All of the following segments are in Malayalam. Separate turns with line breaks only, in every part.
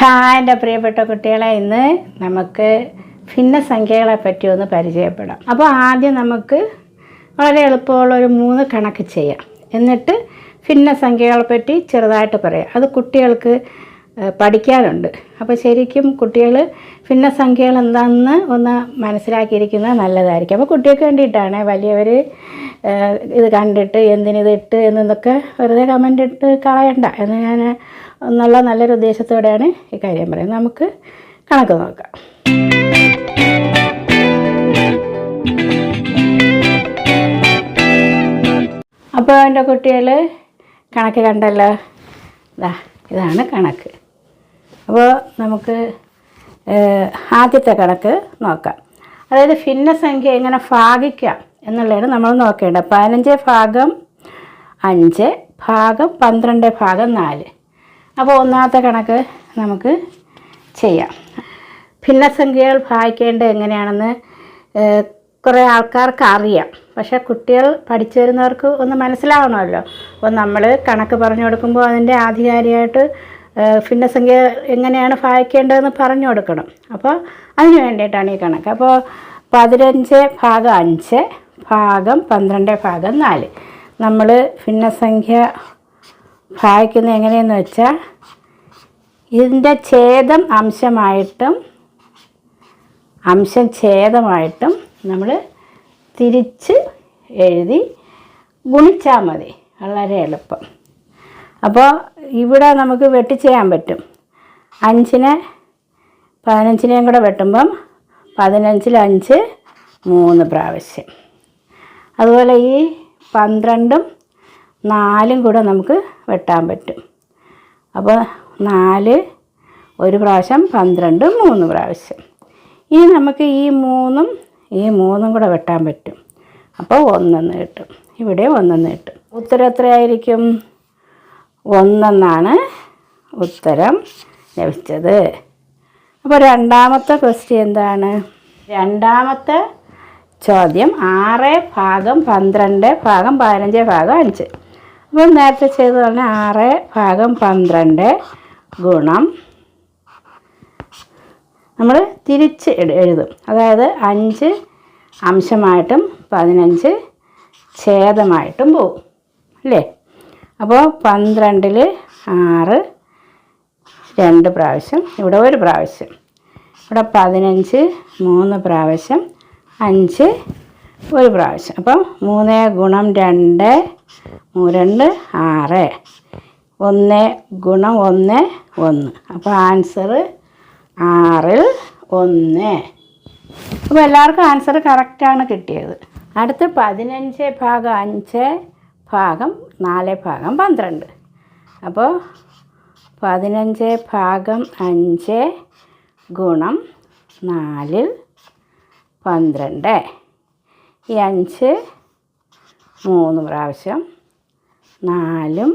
ഹായ് എന്റെ പ്രിയപ്പെട്ട കുട്ടികളെ ഇന്ന് നമുക്ക് ഭിന്നസംഖ്യകളെ പറ്റി ഒന്ന് പരിചയപ്പെടാം. അപ്പോൾ ആദ്യം നമുക്ക് വളരെ എളുപ്പമുള്ള ഒരു മൂന്ന് കണക്ക് ചെയ്യാം. എന്നിട്ട് ഭിന്നസംഖ്യകളെ പറ്റി ചെറുതായിട്ട് പറയാം. അത് കുട്ടികൾക്ക് പഠിക്കാനുണ്ട്. അപ്പോൾ ശരിക്കും കുട്ടികൾ ഭിന്നസംഖ്യകൾ എന്താണെന്ന് ഒന്ന് മനസ്സിലാക്കിയിരിക്കുന്നത് നല്ലതായിരിക്കും. അപ്പോൾ കുട്ടികൾക്ക് വേണ്ടിയിട്ടാണ് വലിയവർ ഇത് കണ്ടിട്ട് എന്തിനിത് എന്നൊക്കെ വെറുതെ കമന്റ് ഇട്ട് കളയണ്ട എന്ന് ഞാൻ എന്നുള്ള നല്ലൊരു ഉദ്ദേശത്തോടെയാണ് ഈ കാര്യം പറയുന്നത്. നമുക്ക് കണക്ക് നോക്കാം. അപ്പോൾ എന്റെ കുട്ടികൾ കണക്ക് കണ്ടല്ലോ. ഇതാ ഇതാണ് കണക്ക്. അപ്പോൾ നമുക്ക് ആദ്യത്തെ കണക്ക് നോക്കാം. അതായത് ഭിന്നസംഖ്യ എങ്ങനെ ഭാഗിക്കാം? എന്നുള്ളതാണ് നമ്മൾ നോക്കേണ്ടത് പതിനഞ്ച് ഭാഗം അഞ്ച് ഭാഗം പന്ത്രണ്ട് ഭാഗം നാല്. അപ്പോൾ ഒന്നാമത്തെ കണക്ക് നമുക്ക് ചെയ്യാം. ഭിന്നസംഖ്യകൾ ഭാഗിക്കേണ്ടത് എങ്ങനെയാണെന്ന് കുറേ ആൾക്കാർക്ക് അറിയാം. പക്ഷേ കുട്ടികൾ പഠിച്ചു വരുന്നവർക്ക് ഒന്ന് മനസ്സിലാവണമല്ലോ. അപ്പോൾ നമ്മൾ കണക്ക് പറഞ്ഞു കൊടുക്കുമ്പോൾ അതിന്റെ ആധികാരികമായിട്ട് ഭിന്ന ഭിന്നസംഖ്യ എങ്ങനെയാണ് ഭാഗിക്കേണ്ടതെന്ന് പറഞ്ഞു കൊടുക്കണം. അപ്പോൾ അതിന് വേണ്ടിയിട്ടാണ് ഈ കണക്ക്. അപ്പോൾ പതിനഞ്ച് ഭാഗം അഞ്ച് ഭാഗം പന്ത്രണ്ട് ഭാഗം നാല്. നമ്മൾ ഭിന്നസംഖ്യ ഭാഗിക്കുന്നത് എങ്ങനെയെന്ന് വെച്ചാൽ ഇതിന്റെ ഛേദം അംശമായിട്ടും അംശം ഛേദമായിട്ടും നമ്മൾ തിരിച്ച് എഴുതി ഗുണിച്ചാൽ മതി. വളരെ എളുപ്പം. അപ്പോൾ ഇവിടെ നമുക്ക് വെട്ടി ചെയ്യാൻ പറ്റും. അഞ്ചിനെ പതിനഞ്ചിനെയും കൂടെ വെട്ടുമ്പം പതിനഞ്ചിൽ അഞ്ച് മൂന്ന് പ്രാവശ്യം. അതുപോലെ ഈ പന്ത്രണ്ടും നാലും കൂടെ നമുക്ക് വെട്ടാൻ പറ്റും. അപ്പോൾ നാല് ഒരു പ്രാവശ്യം പന്ത്രണ്ട് മൂന്ന് പ്രാവശ്യം. ഇനി നമുക്ക് ഈ മൂന്നും ഈ മൂന്നും കൂടെ വെട്ടാൻ പറ്റും. അപ്പോൾ ഒന്നെന്ന് കിട്ടും. ഇവിടെ ഒന്നെന്ന് കിട്ടും. ഉത്തരം എത്രയായിരിക്കും? ഒന്നെന്നാണ് ഉത്തരം ലഭിച്ചത്. അപ്പോൾ രണ്ടാമത്തെ ക്വസ്റ്റ്യൻ എന്താണ്? രണ്ടാമത്തെ ചോദ്യം ആറ് ഭാഗം പന്ത്രണ്ട് ഭാഗം പതിനഞ്ച് ഭാഗം അഞ്ച്. അപ്പോൾ നേരത്തെ ചെയ്ത് പറഞ്ഞ ആറ് ഭാഗം പന്ത്രണ്ട് ഗുണം നമ്മൾ തിരിച്ച് എഴുതും. അതായത് അഞ്ച് അംശമായിട്ടും പതിനഞ്ച് ഛേദമായിട്ടും പോവും. അല്ലേ? അപ്പോൾ പന്ത്രണ്ടിൽ ആറ് രണ്ട് പ്രാവശ്യം ഇവിടെ ഒരു പ്രാവശ്യം. ഇവിടെ പതിനഞ്ച് മൂന്ന് പ്രാവശ്യം അഞ്ച് ഒരു പ്രാവശ്യം. അപ്പം മൂന്ന് ഗുണം രണ്ട് രണ്ട് ആറ്. ഒന്ന് ഗുണം ഒന്ന് ഒന്ന്. അപ്പോൾ ആൻസർ ആറിൽ ഒന്ന്. അപ്പോൾ എല്ലാവർക്കും ആൻസർ കറക്റ്റാണ് കിട്ടിയത്. അടുത്ത് പതിനഞ്ച് ഭാഗം അഞ്ച് ഭാഗം നാല് ഭാഗം പന്ത്രണ്ട്. അപ്പോൾ പതിനഞ്ച് ഭാഗം അഞ്ച് ഗുണം നാലിൽ പന്ത്രണ്ട്. ഈ അഞ്ച് മൂന്ന് പ്രാവശ്യം നാലും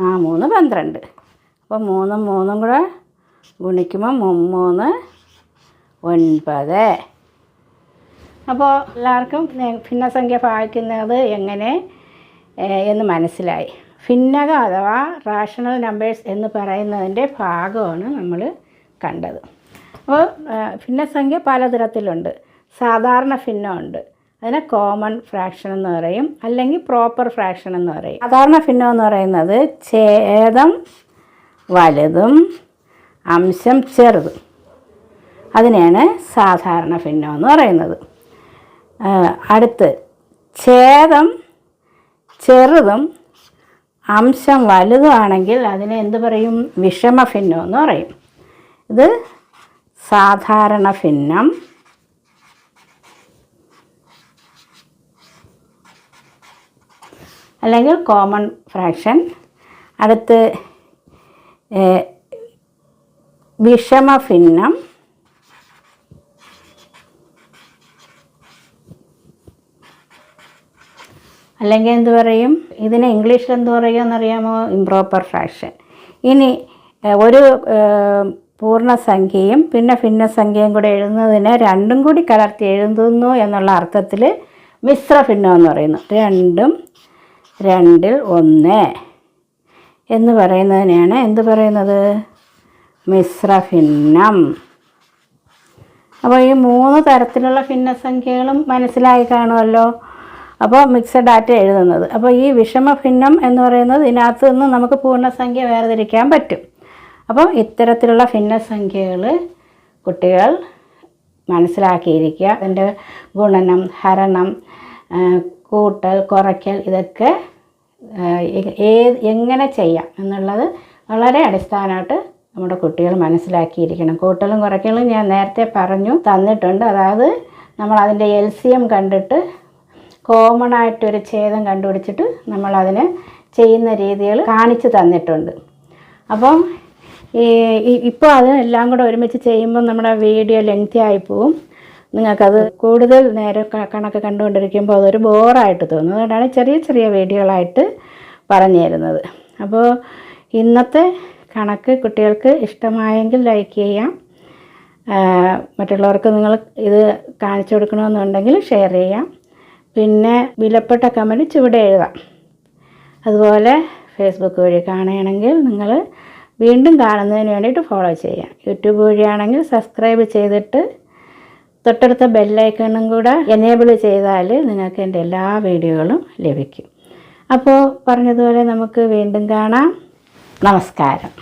ആ മൂന്ന് പന്ത്രണ്ട്. അപ്പോൾ മൂന്നും മൂന്നും കൂടെ ഗുണിക്കുമ്പോൾ മുമ്മൂന്ന് ഒൻപത്. അപ്പോൾ എല്ലാവർക്കും ഭിന്നസംഖ്യ ഭാഗിക്കുന്നത് എങ്ങനെ എന്ന് മനസ്സിലായി. ഭിന്നക അഥവാ റാഷണൽ നമ്പേഴ്സ് എന്ന് പറയുന്നതിന്റെ ഭാഗമാണ് നമ്മൾ കണ്ടത്. അപ്പോൾ ഭിന്നസംഖ്യ പലതരത്തിലുണ്ട്. സാധാരണ ഭിന്നമുണ്ട്. അതിനെ കോമൺ ഫ്രാക്ഷൻ എന്ന് പറയും അല്ലെങ്കിൽ പ്രോപ്പർ ഫ്രാക്ഷൻ എന്ന് പറയും. സാധാരണ ഭിന്നം എന്ന് പറയുന്നത് ഛേദം വലുതും അംശം ചെറുതും. അതിനെയാണ് സാധാരണ ഭിന്നം എന്ന് പറയുന്നത്. അടുത്ത് ഛേദം ചെറുതും അംശം വലുതുമാണെങ്കിൽ അതിനെ എന്ത് പറയും? വിഷമ ഭിന്നം എന്ന് പറയും. ഇത് സാധാരണ ഭിന്നം അല്ലെങ്കിൽ കോമൺ ഫ്രാക്ഷൻ അടുത്ത് ഏ, വിഷമ ഭിന്നം അല്ലെങ്കിൽ എന്ത് പറയും? ഇതിനെ ഇംഗ്ലീഷിൽ എന്ത് പറയുമെന്നറിയാമോ? ഇംപ്രോപ്പർ ഫ്രാക്ഷൻ ഇനി ഒരു പൂർണസംഖ്യയും പിന്നെ ഭിന്നസംഖ്യയും കൂടെ എഴുതുന്നതിനെ രണ്ടും കൂടി കലർത്തി എഴുതുന്നു എന്നുള്ള അർത്ഥത്തിൽ മിശ്ര ഭിന്നം എന്ന് പറയുന്നു. രണ്ടും രണ്ടിൽ ഒന്ന് എന്ന് പറയുന്നതിനെയാണ് എന്ത് പറയുന്നത്? മിശ്ര ഭിന്നം. അപ്പോൾ ഈ മൂന്ന് തരത്തിലുള്ള ഭിന്നസംഖ്യകളും മനസ്സിലായി കാണുമല്ലോ. അപ്പോൾ മിക്സഡ് ഡാറ്റ എഴുതുന്നത്. അപ്പോൾ ഈ വിഷമ ഭിന്നം എന്ന് പറയുന്നത് ഇതിനകത്ത് നിന്ന് നമുക്ക് പൂർണസംഖ്യ വേർതിരിക്കാൻ പറ്റും. അപ്പം ഇത്തരത്തിലുള്ള ഭിന്നസംഖ്യകൾ കുട്ടികൾ മനസ്സിലാക്കിയിരിക്കുക. അതിന്റെ ഗുണനം ഹരണം കൂട്ടൽ കുറയ്ക്കൽ ഇതൊക്കെ ഏത് എങ്ങനെ ചെയ്യാം എന്നുള്ളത് വളരെ അടിസ്ഥാനമായിട്ട് നമ്മുടെ കുട്ടികൾ മനസ്സിലാക്കിയിരിക്കണം. കൂട്ടലും കുറയ്ക്കലും ഞാൻ നേരത്തെ പറഞ്ഞു തന്നിട്ടുണ്ട്. അതായത് നമ്മൾ അതിന്റെ എൽ സി എം കണ്ടിട്ട് കോമൺ ആയിട്ടൊരു ഛേദം കണ്ടുപിടിച്ചിട്ട് നമ്മളതിനെ ചെയ്യുന്ന രീതികൾ കാണിച്ചു തന്നിട്ടുണ്ട്. അപ്പം ഇപ്പോൾ അതിനെല്ലാം കൂടെ ഒരുമിച്ച് ചെയ്യുമ്പോൾ നമ്മുടെ വീഡിയോ ലെങ്തി ആയി നിങ്ങൾക്കത് കൂടുതൽ നേരം കണക്ക് കണ്ടുകൊണ്ടിരിക്കുമ്പോൾ അതൊരു ബോറായിട്ട് തോന്നും. അതുകൊണ്ടാണ് ചെറിയ ചെറിയ വീഡിയോകളായിട്ട് പറഞ്ഞു തരുന്നത്. അപ്പോൾ ഇന്നത്തെ കണക്ക് കുട്ടികൾക്ക് ഇഷ്ടമായെങ്കിൽ ലൈക്ക് ചെയ്യാം. മറ്റുള്ളവർക്ക് നിങ്ങൾ ഇത് കാണിച്ചു കൊടുക്കണമെന്നുണ്ടെങ്കിൽ ഷെയർ ചെയ്യാം. പിന്നെ വിലപ്പെട്ട കമന്റ് ചുവടെ എഴുതാം. അതുപോലെ ഫേസ്ബുക്ക് വഴി കാണുകയാണെങ്കിൽ നിങ്ങൾ വീണ്ടും കാണുന്നതിന് വേണ്ടിയിട്ട് ഫോളോ ചെയ്യാം. യൂട്യൂബ് വഴിയാണെങ്കിൽ സബ്സ്ക്രൈബ് ചെയ്തിട്ട് തൊട്ടടുത്ത ബെല്ലൈക്കണും കൂടെ എനേബിൾ ചെയ്താൽ നിങ്ങൾക്ക് എന്റെ എല്ലാ വീഡിയോകളും ലഭിക്കും. അപ്പോൾ പറഞ്ഞതുപോലെ നമുക്ക് വീണ്ടും കാണാം. നമസ്കാരം.